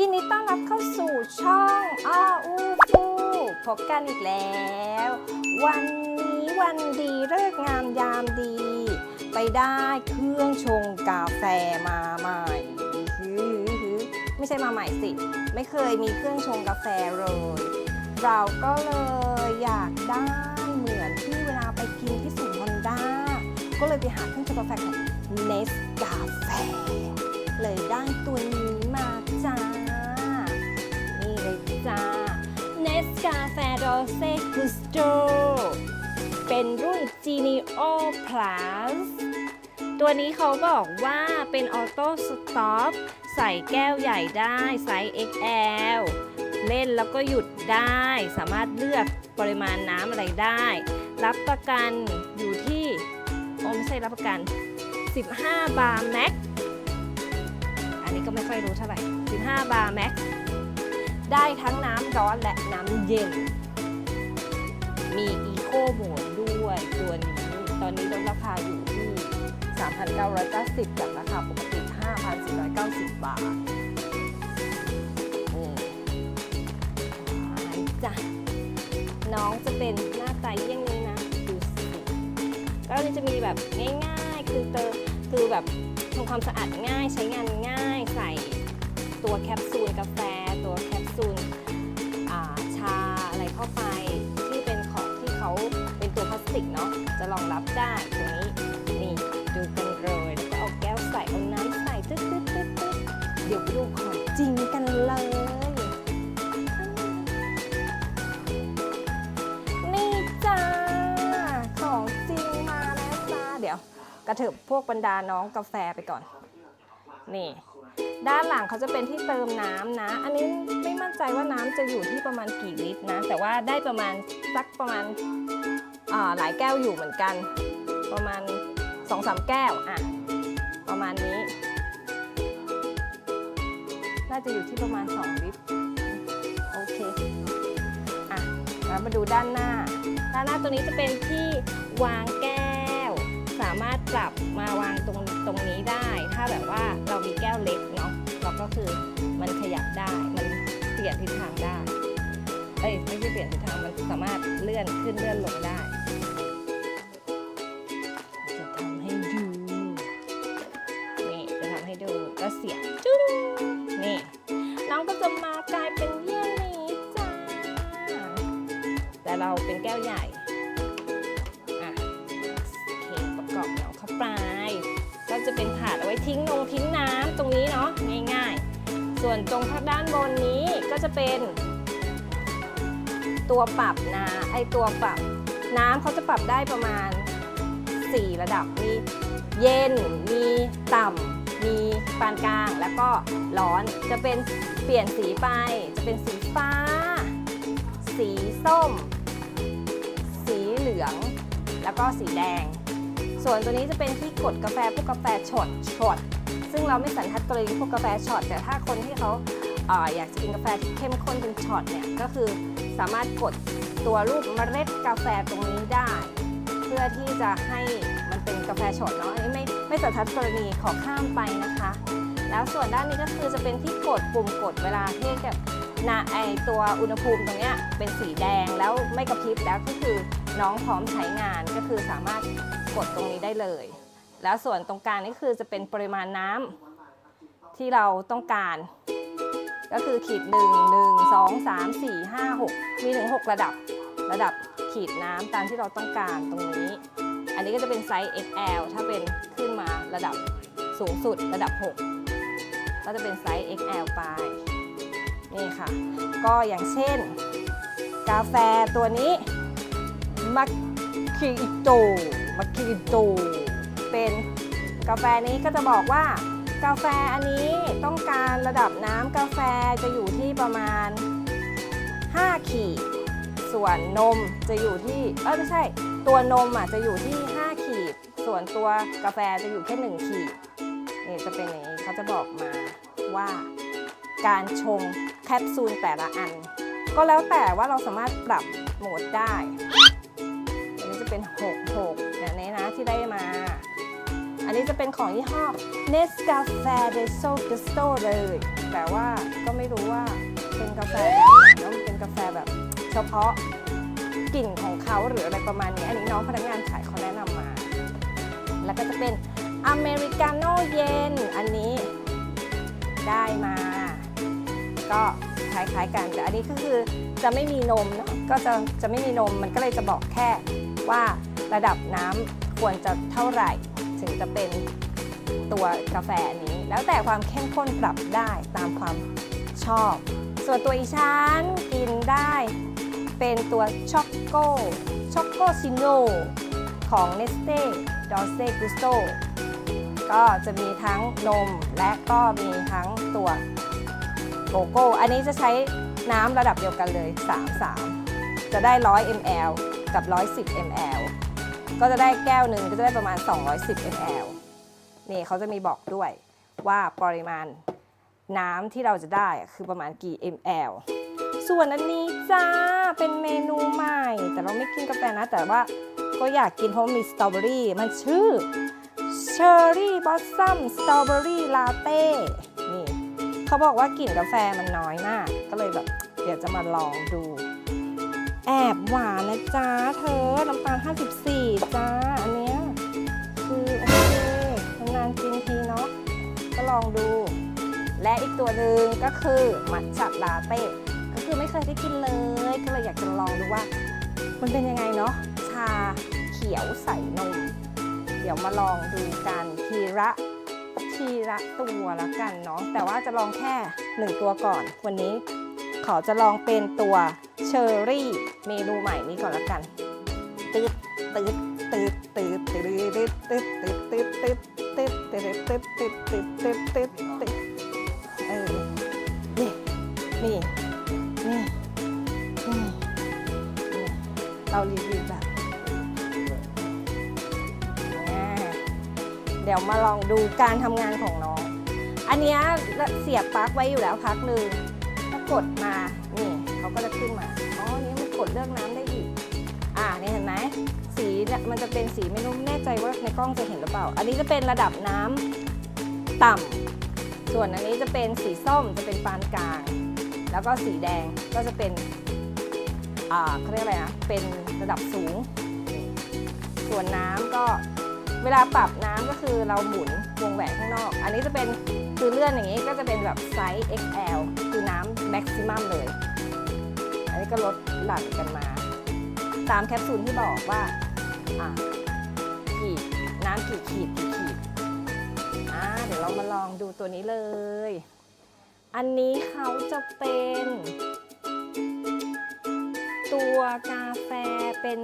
ยินดีต้อนรับเข้าสู่ช่องอ้ออูฟูพบกันอีกแล้ว วันนี้วันดีเลิกงามยามดี ไปได้เครื่องชงกาแฟมาใหม่ฮือไม่ใช่มาใหม่สิ ไม่เคยมีเครื่องชงกาแฟเลย เราก็เลยอยากได้เหมือนที่เวลาไปกินที่ศูนย์ฮอนด้าก็เลยไปหาเครื่องชงกาแฟของเนสกาแฟเลยได้ตัวนี้ Nescafe Rose Gusto เป็นรุ่น Genio Plus ตัวนี้เขาบอกว่าเป็นออโต้สต็อปใส่แก้วใหญ่ได้ไซส์ XL เล่นแล้วก็หยุดได้ สามารถเลือกปริมาณน้ำอะไรได้ รับประกันอยู่ที่โอ้ไม่ใช่รับประกัน 15 บาร์แม็กอันนี้ก็ไม่ค่อยรู้เท่าไหร่ 15 บาร์แม็กได้ทั้งน้ำร้อนและน้ำเย็น มีอีโคโหมดด้วยตัวนี้ตอนนี้ลดราคาอยู่ที่ 3,990 จากราคาปกติ 5,490 บาทนี่จ้ะน้องจะเป็นหน้าตาเยี่ยงนี้นะดูสิก็จะมีแบบง่ายๆ คือเตอคือแบบทำความสะอาดง่ายใช้งานง่ายใส่ตัวแคปซูลกาแฟ ตัวแคปซูลอ่าชาอะไรเข้าไป สติกเนาะจะรองรับได้ตัวนี้นี่ดูกันเลยแล้วก็เอาแก้วใส่เอาน้ำใส่ตึ๊ดตึ๊ดตึ๊ดตึ๊ดเดี๋ยวไปดูของจริงกันเลยนี่จ้าของจริงมาแล้วจ้าเดี๋ยวกระเถิบพวกบรรดาน้องกาแฟไปก่อนนี่ด้านหลังเขาจะเป็นที่เติมน้ำนะ อันนี้ไม่มั่นใจว่าน้ำจะอยู่ที่ประมาณกี่ลิตรนะ แต่ว่าได้ประมาณสักประมาณ หลายแก้วอยู่เหมือนกัน ประมาณ2อสแก้วอะประมาณนี้ น่าจะอยู่ที่ประมาณ 2 ลิตร โอเคอะแล้วมาดูด้านหน้า ด้านหน้าตัวนี้จะเป็นที่วางแก้ว สามารถปรับมาวางตรงตรงนี้ได้ ถ้าแบบว่าเรามีแก้วเล็กเนาะเราก็คือมันขยับได้ มันเปลี่ยนทิศทางได้ เอ้ยไม่ใช่เปลี่ยนทิศทาง มันสามารถเลื่อนขึ้นเลื่อนลงได้ ทิ้งนงทิ้งน้ำตรงนี้เนาะง่ายๆ ส่วนตรงทางด้านบนนี้ก็จะเป็น ตัวปรับนะไอตัวปรับน้ำเขาจะปรับได้ประมาณ 4 ระดับมีเย็น มีต่ำ มีปานกลาง แล้วก็ร้อน จะเป็นเปลี่ยนสีไป จะเป็นสีฟ้า สีส้ม สีเหลือง แล้วก็สีแดง ส่วนตัวนี้จะเป็นที่กดกาแฟพวกกาแฟช็อตช็อตซึ่งเราไม่สันทัดกรณีพวกกาแฟช็อตแต่ถ้าคนที่เขาเออยากจะกินกาแฟที่เข้มข้นเป็นช็อตเนี่ยก็คือสามารถกดตัวรูปเมล็ดกาแฟตรงนี้ได้ เพื่อที่จะให้มันเป็นกาแฟช็อตเนาะอันนี้ไม่ไม่สันทัดกรณีขอข้ามไปนะคะ แล้วส่วนด้านนี้ก็คือจะเป็นที่กดปุ่มกดเวลาที่กับนาไอตัวอุณหภูมิตรงเนี้ยเป็นสีแดงแล้วไม่กระพริบแล้วก็คือน้องพร้อมใช้งานก็คือสามารถ กดตรงนี้ได้เลย แล้วส่วนตรงกลางนี่คือจะเป็นปริมาณน้ำที่เราต้องการ ก็คือขีด 1 1 2 3 4 5 6 มีถึง 6 ระดับ ระดับขีดน้ำตามที่เราต้องการตรงนี้ อันนี้ก็จะเป็นไซส์ XL ถ้าเป็นขึ้นมาระดับสูงสุดระดับ 6 ก็จะเป็นไซส์ XL ไปนี่ค่ะ ก็อย่างเช่น กาแฟตัวนี้มัคคิโต มัคคิโตเป็นกาแฟนี้ก็จะบอกว่า กาแฟอันนี้ต้องการระดับน้ำกาแฟจะอยู่ที่ประมาณ 5 ขีด ส่วนนมจะอยู่ที่เออไม่ใช่ ตัวนมอะจะอยู่ที่ 5 ขีด ส่วนตัวกาแฟจะอยู่แค่ 1 ขีดนี่จะเป็นอย่างนี้เขาจะบอกมาว่าการชงแคปซูลแต่ละอัน ก็แล้วแต่ว่าเราสามารถปรับโหมดได้ อันนี้จะเป็น 6 6 นี้นะที่ได้มา อันนี้จะเป็นของยี่ห้อ Nescafe de Sol Gusto เลย แต่ว่าก็ไม่รู้ว่าเป็นกาแฟแบบไหนแล้วมันเป็นกาแฟแบบ เฉพาะกลิ่นของเขาหรืออะไรประมาณนี้ อันนี้น้องพนักงานขายเขาแนะนำมา แล้วก็จะเป็นอเมริกาโน่เย็นอันนี้ได้มา ก็คล้ายๆกันแต่อันนี้ก็คือจะไม่มีนมเนอะก็จะจะไม่มีนมมันก็เลยจะบอกแค่ว่า ระดับน้ำควรจะเท่าไหร่ ถึงจะเป็นตัวกาแฟนี้ แล้วแต่ความเข้มข้นปรับได้ตามความชอบ ส่วนตัวอีชานกินได้เป็นตัวช็อกโกช็อกโกซิโนของ Neste d o l c e Gusto ก็จะมีทั้งนมและก็มีทั้งตัวโกโก้ อันนี้จะใช้น้ำระดับเดียวกันเลย 3 3 จะได้ 100 ml กับ 110 ml ก็จะได้แก้วหนึ่งก็จะได้ประมาณ 210 ml นี่เขาจะมีบอกด้วยว่าปริมาณน้ำที่เราจะได้คือประมาณกี่ ml ส่วนอันนี้จ้าเป็นเมนูใหม่ แต่เราไม่กินกาแฟนะ แต่ว่าก็อยากกินเพราะมีสตรอเบอรี่มันชื่อ Cherry Blossom Strawberry Latte นี่เขาบอกว่ากลิ่นกาแฟมันน้อยมาก ก็เลยแบบเดี๋ยวจะมาลองดู แอบหวานนะจ้าเธอ น้ำตาล 54 จ้า อันเนี้ยคือโอเคนานๆกินทีเนาะ ก็ลองดู และอีกตัวหนึ่งก็คือมัทฉะลาเต้ ก็คือไม่เคยได้กินเลย ก็เลยอยากจะลองดูว่า มันเป็นยังไงเนาะ ชาเขียวใส่นม เดี๋ยวมาลองดูกันทีละทีละตัวละกันเนาะ แต่ว่าจะลองแค่หนึ่งตัวก่อน วันนี้ขอจะลองเป็นตัว เชอร์รี่เมนูใหม่นี้ก่อนละกันตืดตืดตืดตืดตืดตืดตืดตืดตืดตืดตืดตืดตืดตืดตืดตืดตืดเออนี่นี่นี่นี่นี่เรารีวิวแบบอ่าเดี๋ยวมาลองดูการทำงานของน้อง อันเนี้ยเสียบปลั๊กไว้อยู่แล้วพักหนึ่งถ้ากดมา ดเลือกน้ำได้อีก อ่านี่เห็นไหมสีเนี่ยมันจะเป็นสีไม่รู้แน่ใจว่าในกล้องจะเห็นหรือเปล่า อันนี้จะเป็นระดับน้ำต่ำส่วนอันนี้จะเป็นสีส้มจะเป็นปานกลาง แล้วก็สีแดงก็จะเป็นอ่าเขาเรียกอะไรนะเป็นระดับสูง ส่วนน้ำก็เวลาปรับน้ำก็คือเราหมุนวงแหวนข้างนอก อันนี้จะเป็นคือเลื่อนอย่างนี้ก็จะเป็นแบบไซส์ XL คือน้ำแม็กซิมัมเลย อันนี้ก็ลด หลั่นกันมา ตามแคปซูลที่บอกว่าขีดน้ำกี่ขีดกี่ขีดเดี๋ยวเรามาลองดูตัวนี้เลย อันนี้เขาจะเป็น ตัวกาแฟเป็น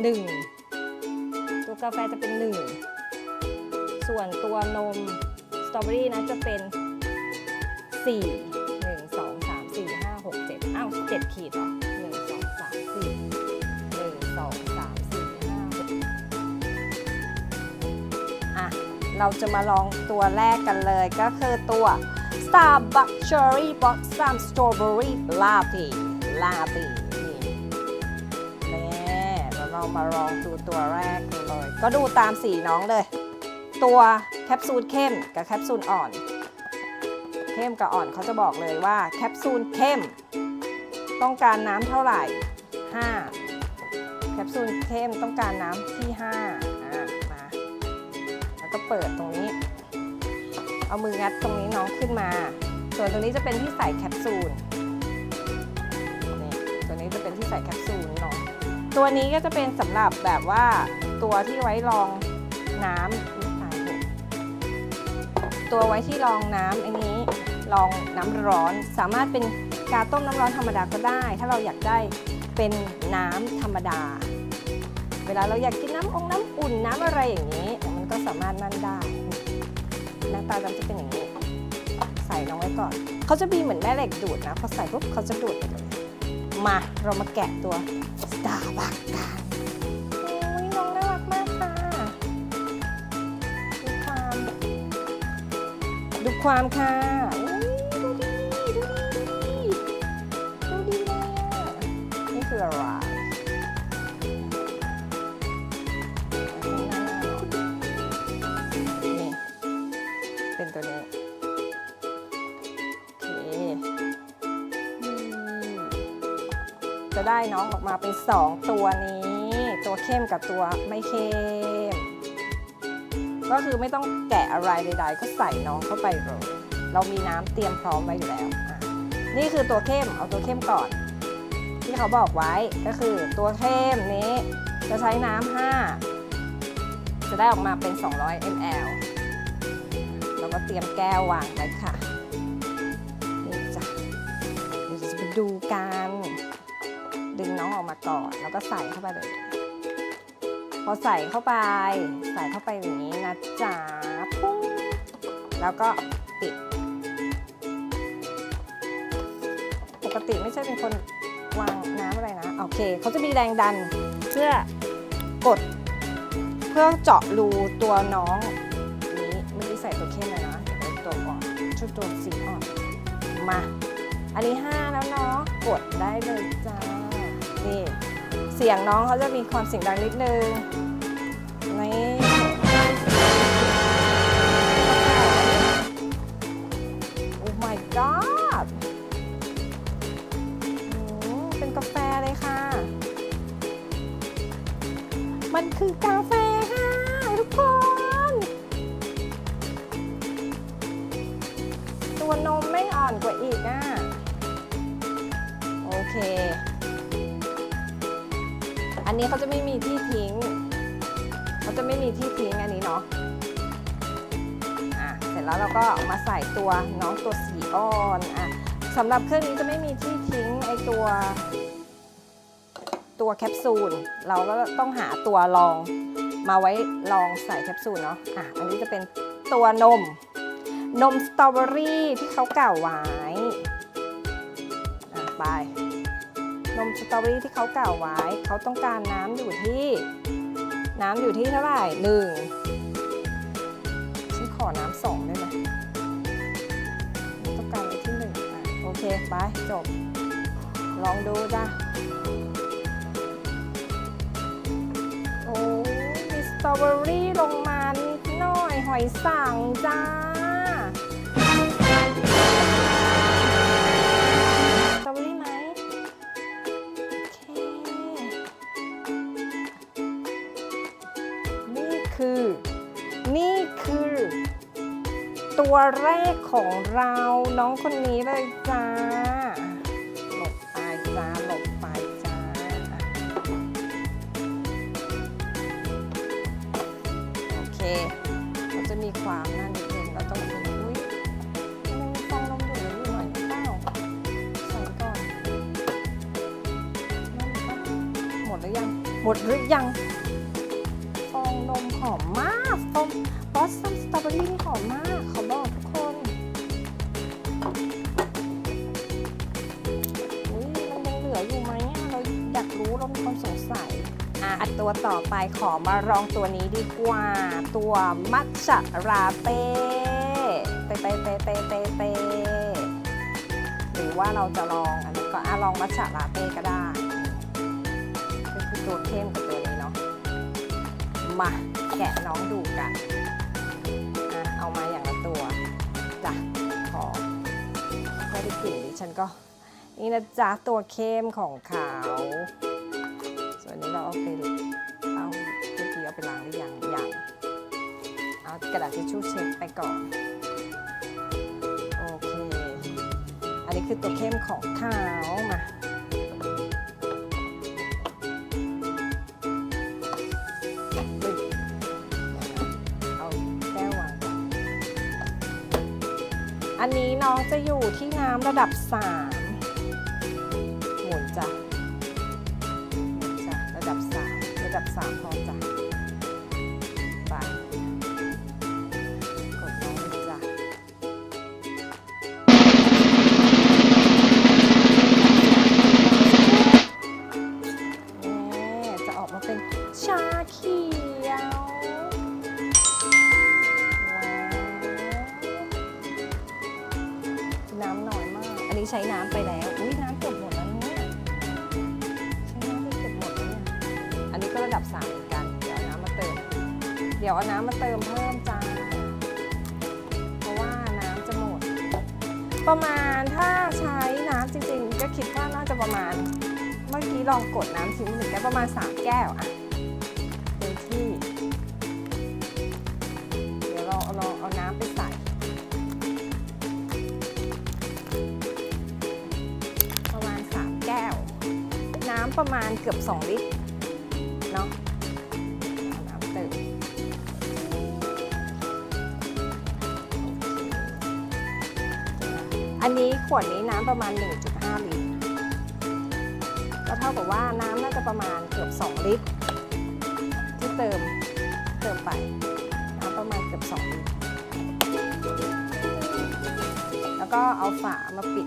หนึ่งตัวกาแฟจะเป็น1ส่วนตัวนมสตรอเบอรี่นะจะเป็น4 1 2 3 4 5 6 7อ้าว7ขีดเหรอ เราจะมาลองตัวแรกกันเลยก็คือตัว Starbucks Cherry Blossom Strawberry Latte Latte นี่นี่แล้วเรามาลองดูตัวแรกกันเลย ก็ดูตามสีน้องเลย ตัวแคปซูลเข้มกับแคปซูลอ่อน เข้มกับอ่อนเขาจะบอกเลยว่าแคปซูลเข้ม ต้องการน้ำเท่าไหร่ 5 แคปซูลเข้มต้องการน้ำที่5อะมา ก็เปิดตรงนี้ เอามืองัดตรงนี้น้องขึ้นมา ส่วนตรงนี้จะเป็นที่ใส่แคปซูลนี่ตัวนี้จะเป็นที่ใส่แคปซูลเนาะตัวนี้ก็จะเป็นสำหรับแบบว่าตัวที่ไว้รองน้ำอุ๊ยตาตัวไว้ที่รองน้ำอันนี้รองน้ำร้อนสามารถเป็นกาต้มน้ำร้อนธรรมดาก็ได้ ถ้าเราอยากได้เป็นน้ำธรรมดา เวลาเราอยากกินน้ำองน้ำอุ่นน้ำอะไรอย่างนี้ ก็สามารถนั่นได้หน้าตาดำจะเป็นอย่างนี้ ใส่ลงไว้ก่อน เขาจะมีเหมือนแม่เหล็กดูดนะพอใส่ปุ๊บเขาจะดูดไปเลยมาเรามาแกะตัว Starbucks กันโอ้ยน้องน่ารักมากค่ะ ดูความ ดูความค่ะดูดี ดูดี ดูดีดูดีเลยอะนี่คืออะไร ได้น้องออกมาเป็น 2 ตัวนี้ ตัวเข้มกับตัวไม่เข้ม ก็คือไม่ต้องแกะอะไรใดๆ ก็ใส่น้องเข้าไปเลยเรามีน้ำเตรียมพร้อมไว้อยู่แล้ว นี่คือตัวเข้มเอาตัวเข้มก่อน ที่เขาบอกไว้ก็คือตัวเข้มนี้จะใช้น้ำ5จะได้ออกมาเป็น 200 ml เราก็เตรียมแก้ววางไว้ค่ะนี่จ้ะเดี๋ยวจะไปดูกัน ดึงน้องออกมาก่อน แล้วก็ใส่เข้าไปเลยพอใส่เข้าไป ใส่เข้าไปอย่างนี้นะจ๊ะปุ้งแล้วก็ปิด ปกติไม่ใช่เป็นคนวางน้ำอะไรนะ โอเคเขาจะมีแรงดันเพื่อกด เพื่อเจาะรูตัวน้องนี้เมื่อกี้ใส่ตัวเข้มเลยนะเดี๋ยวเอาตัวอ่อนชุดตัวสีอ่อนมา อันนี้ 5 แล้วเนาะกดได้เลยจ้า นี่เสียงน้องเขาจะมีความเสียงดังนิดนึงนี่โอ้ my god อืมเป็นกาแฟเลยค่ะ มันคือกาแฟ นนี้เขาจะไม่มีที่ทิ้งเขาจะไม่มีที่ทิ้งอันนี้เนาะอะเสร็จแล้วเราก็เอามาใส่ตัวน้องตัวสีอ่อนอะสำหรับเครื่องนี้จะไม่มีที่ทิ้งไอตัว ตัวแคปซูลเราก็ต้องหาตัวรองมาไว้รองใส่แคปซูลเนาะอะอันนี้จะเป็นตัวนม นมสตรอเบอรี่ที่เขากล่าวไว้ อะไป สตรอเบอรี่ที่เขากล่าวไว้ เขาต้องการน้ำอยู่ที่ น้ำอยู่ที่เท่าไหร่หนึ่งฉันขอน้ำสองได้ไหมต้องการไว้ที่หนึ่งโอเค ไป จบ ลองดูจ้ะโอ้มีสตรอเบอรี่ลงมานิดหน่อยหอยสังจ้า ตัวแรกของเราน้องคนนี้เลยจ้า หลบไปจ้า หลบไปจ้า โอเคมันจะมีความน่านิดนึงเราต้องกินอุ้ยมันฟองนมอยู่อยู่หน่อยเปล่าใส่ก่อนนั่นปะหมดหรือยัง หมดหรือยังฟองนมหอมมากฟองบอสซัมสตรอเบอรี่นี่หอมมากเขาบอก ตัวต่อไปขอมาลองตัวนี้ดีกว่า ตัวมัทฉะราเต้เต้เต้เต้เต้เตเตหรือว่าเราจะลองอันนี้ก็อะลองมัทฉะราเต้ก็ได้ก็คือตัวเข้มกับตัวนี้เนาะมาแกะน้องดูกันอะเอามาอย่างละตัวจ้ะขอไม่ได้กลิ่นดิฉันก็นี่นะจ๊ะตัวเข้มของเขา ระดาษทิชชู่เช็ดไปก่อน โอเค อันนี้คือตัวเข้มของเขามาเอาแก้ววางก่อนอันนี้น้องจะอยู่ที่น้ำระดับ 3 ใช้น้ำไปแล้ว อุ้ยน้ำเกือบหมดแล้วเนี่ยใช้น้ำไปเกือบหมดแล้วเนี่ย อันนี้ก็ระดับสามเหมือนกัน เดี๋ยวเอาน้ำมาเติม เดี๋ยวเอาน้ำมาเติมเพิ่มจ้า เพราะว่าน้ำจะหมด ประมาณถ้าใช้น้ำจริงๆ ก็คิดว่าน่าจะประมาณมมื่อกี้ลองกดน้ำทิ้งหนึ่งแก้วประมาณ3แก้วอะ ประมาณเกือบ 2 ลิตรเนาะน้ำเติมอันนี้ขวดนี้น้ำประมาณ 1.5 ลิตร ก็เท่ากับว่าน้ำน่าจะประมาณเกือบ 2 ลิตร ที่เติมเติมไปน้ำประมาณเกือบ 2 ลิตร แล้วก็เอาฝามาปิด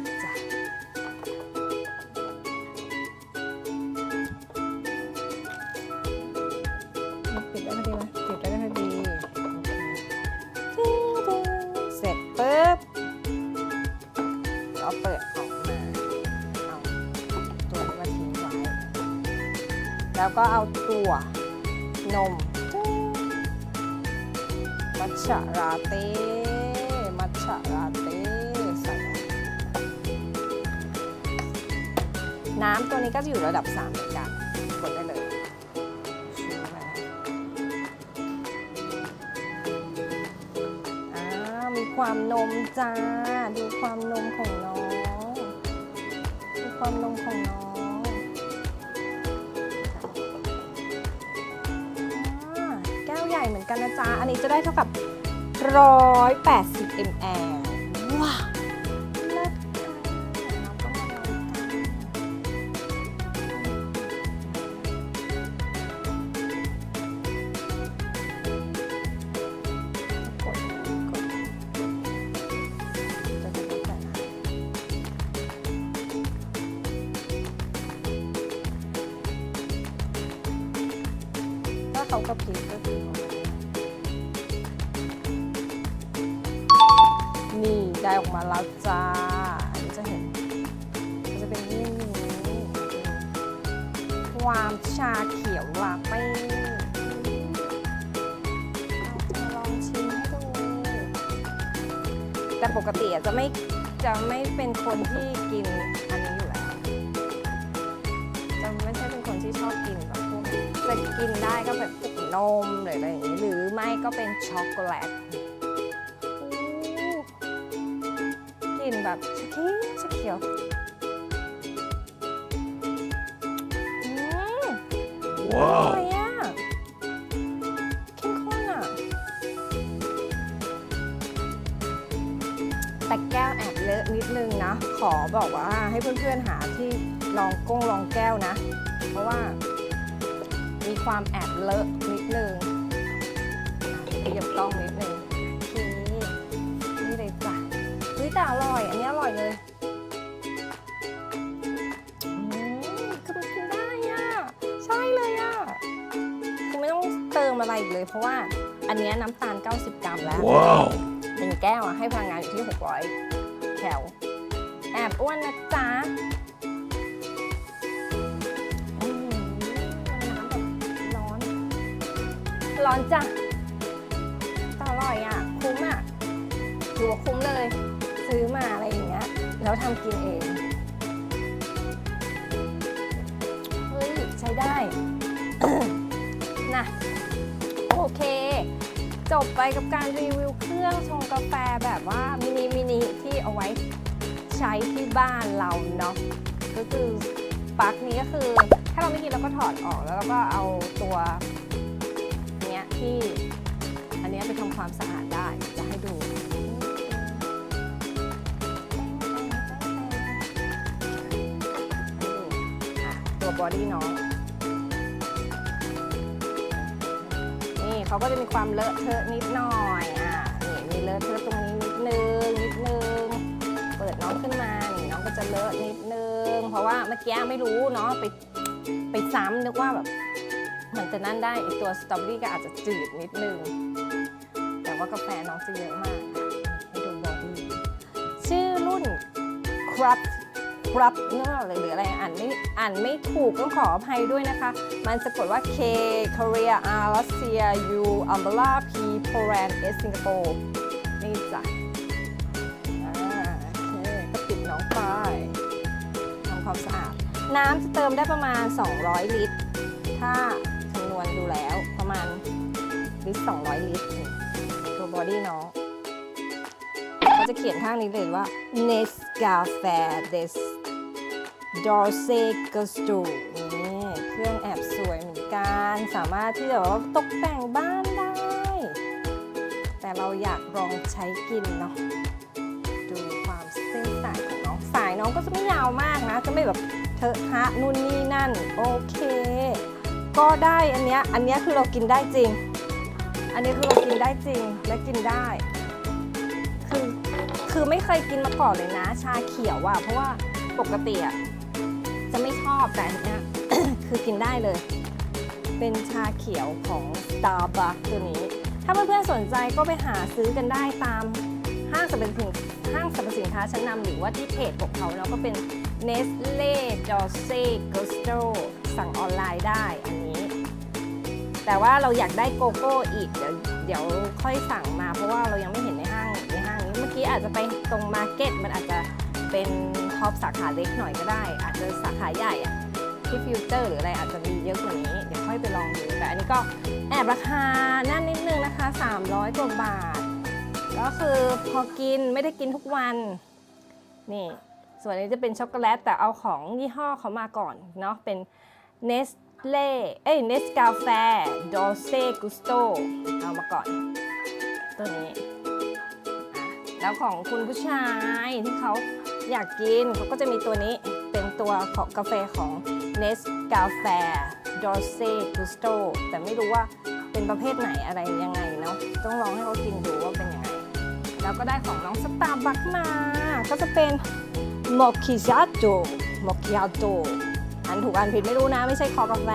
แล้วก็เอาตัว นมมัทฉะลาเต้มัทฉะลาเต้ใส่น้ำตัวนี้ก็จะอยู่ระดับ 3 เหมือนกันกดได้เลยชูมอ่ามีความนมจ้า ดูความนมของน้อง ดูความนมของน้อง ก้วใหญ่เหมือนกันนะจ๊ะ อันนี้จะได้เท่ากับ 180 ml ว้าวเลิศค่ะเร ออกมาแล้วจ้าอันนี้จะเห็นมันจะเป็นนี่นี่ความชาเขียวลาเต้เราลองชิมให้ดู แต่ปกติจะไม่จะไม่เป็นคนที่กินอันนี้อยู่แล้ว จะไม่ใช่เป็นคนที่ชอบกินแบบพวกจะกินได้ก็แบบพวกนมหรืออะไรอย่างนี้ หรือไม่ก็เป็นช็อกโกแลต ลิ่นแบบชะเขียวชะเขียวอืมอร่อยอะเข้มข้นอะ แต่แก้วแอบเลอะนิดนึงนะ ขอบอกว่าให้เพื่อนๆหาที่ลองก้งลองแก้วนะ เพราะว่า มีความแอบเลอะนิดนึงขยับกล้องนิด เฮ้ยแต่อร่อย อันนี้อร่อยเลยอืมคือมันกินได้อะ ใช่เลยอะคือไม่ต้องเติมอะไรอีกเลย เพราะว่าอันเนี้ยน้ำตาล 90 กรัมแล้ว Wow. หนึ่งแก้วอะให้พลังงานอยู่ที่ 600 แคล แอบอ้วนนะจ๊ะอืมน้ำแบบร้อน ร้อนจ้ะแต่อร่อยอะ คุ้มอะถือว่าคุ้มเลย ซื้อมาอะไรอย่างเงี้ยแล้วทำกินเองเฮ้ยใช้ได้นะโอเค จบไปกับการรีวิวเครื่องชงกาแฟแบบว่ามินิมินิที่เอาไว้ใช้ที่บ้านเราเนาะก็คือปลั๊กนี้ก็คือ ถ้าเราไม่กินเราก็ถอดออกแล้วเราก็เอาตัวเนี้ยที่ อันนี้ไปทำความสะอาดได้จะให้ดู บอดี้น้อง นี่เขาก็จะมีความเลอะเทอะนิดหน่อยอะนี่มีเลอะเทอะตรงนี้นิดนึงนิดนึง เปิดน้องขึ้นมานี่น้องก็จะเลอะนิดนึง เพราะว่าเมื่อกี้ไม่รู้เนาะไปไปซ้ำนึกว่าแบบเหมือนจะนั่นได้ไอตัวสตรอเบอรี่ก็อาจจะจืดนิดนึง แต่ว่ากาแฟน้องจะเยอะมากให้ดูบอดี้ชื่อรุ่นครับ รับเนื้อหรืออะไรอ่านไม่อ่านไม่ถูกต้องขออภัยด้วยนะคะ มันสะกดว่า K Korea R Russia U Umbrella P Poland S Singapore นี่จ้ะโอเคก็ปิดน้องไปทำความสะอาด น้ำจะเติมได้ประมาณ 200 ลิตร ถ้าคำนวณดูแล้วประมาณลิตร200 ลิตรตัวบอดี้น้องเขาจะเขียนข้างนี้เลยว่า Nescafe des Dorse Gusto นี่เครื่องแอบสวยเหมือนกัน สามารถที่จะว่าตกแต่งบ้านได้ แต่เราอยากลองใช้กินเนาะดูความเส้นสายของน้อง สายน้องก็จะไม่ยาวมากนะ จะไม่แบบเทอะทะนู่นนี่นั่น โอเค ก็ได้อันเนี้ยอันเนี้ยคือเรากินได้จริง อันนี้คือเรากินได้จริงและกินได้คือคือไม่เคยกินมาก่อนเลยนะ ชาเขียวอะเพราะว่าปกติอะ จะไม่ชอบแต่อันเนี้ย คือกินได้เลย เป็นชาเขียวของ Starbucks ตัวนี้ ถ้าเพื่อนๆสนใจก็ไปหาซื้อกันได้ตามห้างสรรพสินห้างสรรพสินค้าชั้นนำหรือว่าที่เพจของเขาแล้วก็เป็น Nestle Dolce Gusto สั่งออนไลน์ได้อันนี้ แต่ว่าเราอยากได้โกโก้อีก เดี๋ยวเดี๋ยวค่อยสั่งมาเพราะว่าเรายังไม่เห็นในห้างในห้างนี้เมื่อกี้อาจจะไปตรงมาร์เก็ตมันอาจจะ เป็นท็อปสาขาเล็กหน่อยก็ได้ อาจจะสาขาใหญ่อะที่ฟิวเจอร์หรืออะไรอาจจะมีเยอะกว่านี้ เดี๋ยวค่อยไปลองดู แต่อันนี้ก็แอบราคานั่นนิดนึงนะคะ 300กว่าบาท ก็คือพอกินไม่ได้กินทุกวัน นี่ ส่วนนี้จะเป็นช็อกโกแลต แต่เอาของยี่ห้อเขามาก่อนเนาะ เป็น Nestle เอ้ย Nescafe Dolce Gusto เอามาก่อน ตัวนี้ แล้วของคุณผู้ชายที่เขา อยากกินเขาก็จะมีตัวนี้เป็นตัวของกาแฟของ Nescafe Dolce Gusto แต่ไม่รู้ว่าเป็นประเภทไหนอะไรยังไงเนาะต้องลองให้เขากินดูว่าเป็นยังไง แล้วก็ได้ของน้องสตาร์บัคมา ก็จะเป็นมอคคิซาโตมอคคิอาโตอันถูกอันผิดไม่รู้นะ ไม่ใช่คอกาแฟ